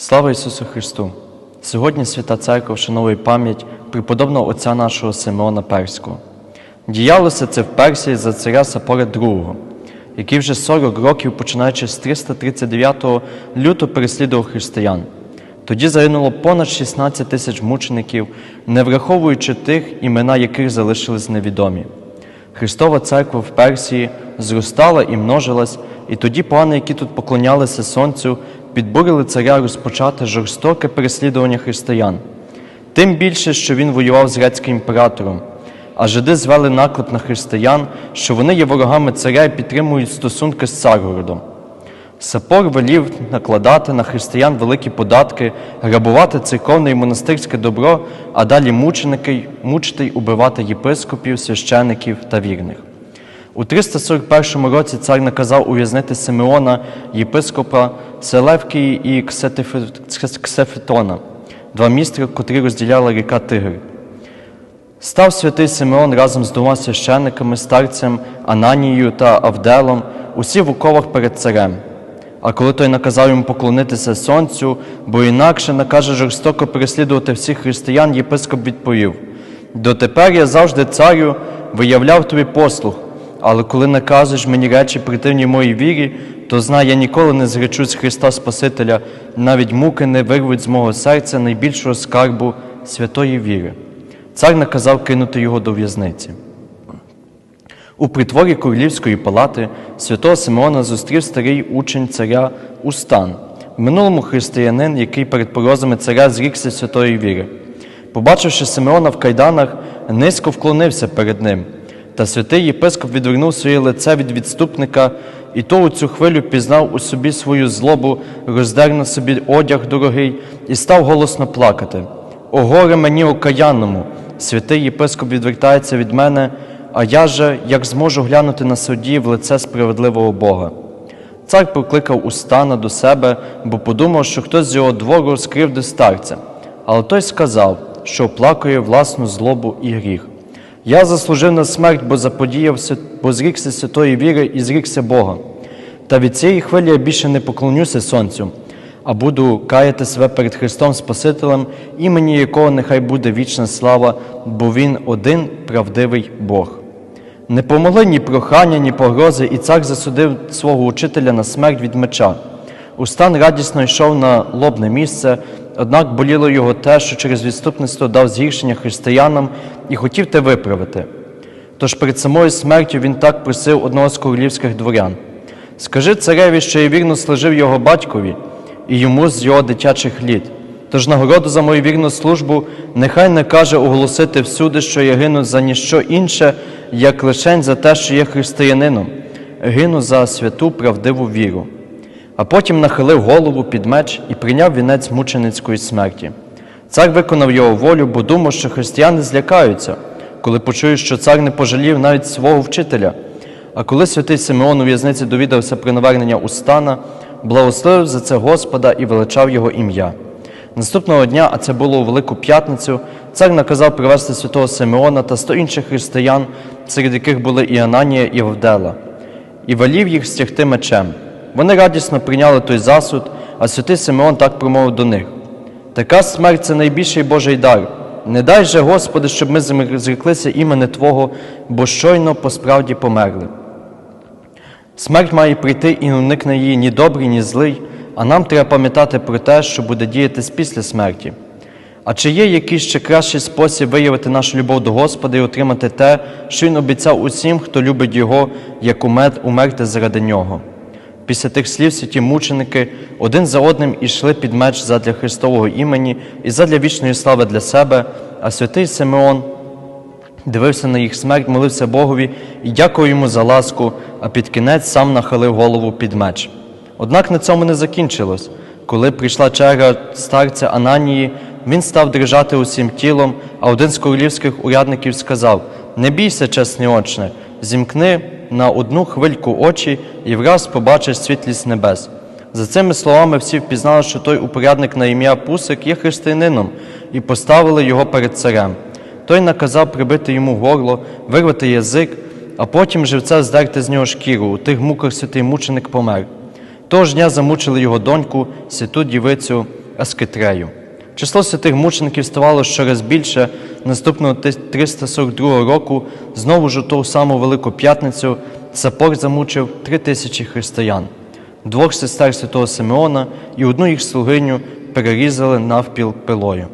Слава Ісусу Христу! Сьогодні Свята Церква вшановує пам'ять преподобного отця нашого Симеона Перського. Діялося це в Персії за царя Сапора II, який вже 40 років, починаючи з 339 люто переслідував християн. Тоді загинуло понад 16 тисяч мучеників, не враховуючи тих, імена яких залишились невідомі. Христова церква в Персії зростала і множилась, і тоді пани, які тут поклонялися сонцю, підбурили царя розпочати жорстоке переслідування християн. Тим більше, що він воював з грецьким імператором, а жиди звели наклеп на християн, що вони є ворогами царя і підтримують стосунки з царгородом. Сапор велів накладати на християн великі податки, грабувати церковне і монастирське добро, а далі мучити й убивати єпископів, священиків та вірних. У 341 році цар наказав ув'язнити Симеона, єпископа Селевкії і Ксефетона, два містра, котрі розділяла ріка Тигр. Став святий Симеон разом з двома священниками, старцем Ананією та Авделом, усі в оковах перед царем. А коли той наказав йому поклонитися сонцю, бо інакше накаже жорстоко переслідувати всіх християн, єпископ відповів: Дотепер я завжди царю виявляв тобі послух, але коли наказуєш мені речі противні моїй вірі, то знай, я ніколи не зречусь Христа Спасителя, навіть муки не вирвуть з мого серця найбільшого скарбу святої віри. Цар наказав кинути його до в'язниці. У притворі королівської палати святого Симеона зустрів старий учень царя Устан, в минулому християнин, який перед порозами царя зрікся святої віри. Побачивши Симеона в кайданах, низько вклонився перед ним. Та святий єпископ відвернув своє лице від відступника, і то у цю хвилю пізнав у собі свою злобу, роздер на собі одяг дорогий і став голосно плакати. О горе мені окаянному! Святий єпископ відвертається від мене, а я же як зможу глянути на судді в лице справедливого Бога. Цар покликав Устана до себе, бо подумав, що хтось з його двору скривдив старця. Але той сказав, що оплакує власну злобу і гріх. Я заслужив на смерть, бо заподіявся, бо зрікся святої віри і зрікся Бога. Та від цієї хвилі я більше не поклонюся сонцю, а буду каяти себе перед Христом Спасителем, імені якого нехай буде вічна слава, бо Він один правдивий Бог. Не помогли ні прохання, ні погрози, і цар засудив свого учителя на смерть від меча. Устан радісно йшов на лобне місце, однак боліло його те, що через відступництво дав згіршення християнам і хотів те виправити. Тож перед самою смертю він так просив одного з королівських дворян: Скажи цареві, що я вірно служив його батькові і йому з його дитячих літ. Тож нагороду за мою вірну службу нехай не каже оголосити всюди, що я гину за ніщо інше, як лишень за те, що є християнином, гину за святу правдиву віру. А потім нахилив голову під меч і прийняв вінець мученицької смерті. Цар виконав його волю, бо думав, що християни злякаються, коли почують, що цар не пожалів навіть свого вчителя. А коли святий Симеон у в'язниці довідався про навернення Устана, благословив за це Господа і величав його ім'я. Наступного дня, а це було у Велику П'ятницю, цар наказав привезти святого Симеона та сто інших християн, серед яких були і Ананія, і Вавдела, і велів їх стягти мечем. Вони радісно прийняли той засуд, а святий Симеон так промовив до них: Така смерть це найбільший Божий дар. Не дай же, Господи, щоб ми зреклися імени Твого, бо щойно по справді померли. Смерть має прийти і не уникне її ні добрий, ні злий, а нам треба пам'ятати про те, що буде діятись після смерті. А чи є якийсь ще кращий спосіб виявити нашу любов до Господа і отримати те, що Він обіцяв усім, хто любить Його, як умер- умерти заради Нього? Після тих слів святі мученики один за одним ішли під меч задля Христового імені і задля вічної слави для себе, а святий Симеон дивився на їх смерть, молився Богові і дякував йому за ласку, а під кінець сам нахилив голову під меч. Однак на цьому не закінчилось. Коли прийшла черга старця Ананії, він став дрижати усім тілом, а один з королівських урядників сказав: Не бійся, чесний очне, зімкни на одну хвильку очі і враз побачиш світлість небес. За цими словами всі впізнали, що той упорядник на ім'я Пусик є християнином, і поставили його перед царем. Той наказав прибити йому горло, вирвати язик, а потім живця здерти з нього шкіру. У тих муках святий мученик помер. Того ж дня замучили його доньку, святу дівицю Аскетрею. Число святих мучеників ставало щораз більше. Наступного ти- 342 року, знову ж у ту саму Велику П'ятницю, Сапор замучив три тисячі християн. Двох сестер святого Симеона і одну їх слугиню перерізали навпіл пилою.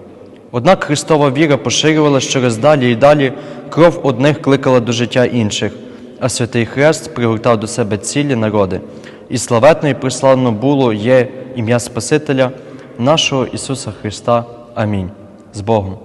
Однак Христова віра поширювалася щораз далі і далі, кров одних кликала до життя інших, а святий Хрест пригортав до себе цілі народи. І славетно і приславно було є ім'я Спасителя, нашого Ісуса Христа. Амінь. З Богом.